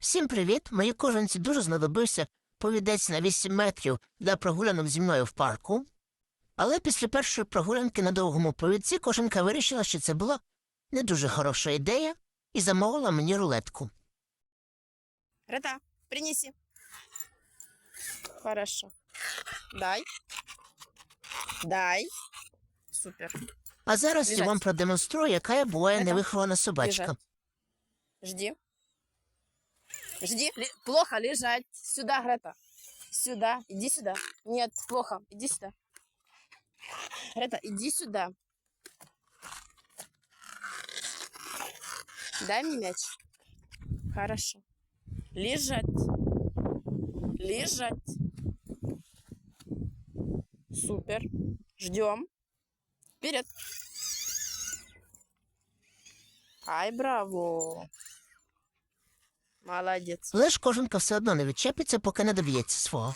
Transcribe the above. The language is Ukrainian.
Всім привіт! Моїй кожанці дуже знадобився повідець на 8 метрів для прогулянок зі мною в парку. Але після першої прогулянки на довгому повідці кожанка вирішила, що це була не дуже хороша ідея, і замовила мені рулетку. Рета, принеси. Хорошо. Дай. Дай. Супер. А зараз я вам продемонструю, яка я буває невихована собачка. Лежать. Жди. Жди. Плохо лежать. Сюда, Грета. Сюда. Иди сюда. Нет, плохо. Иди сюда. Грета, иди сюда. Дай мне мяч. Хорошо. Лежать. Лежать. Супер. Ждем. Вперед. Ай, браво. Молодец. Але ж кожанка все одно не відчепиться, поки не доб'ється свого.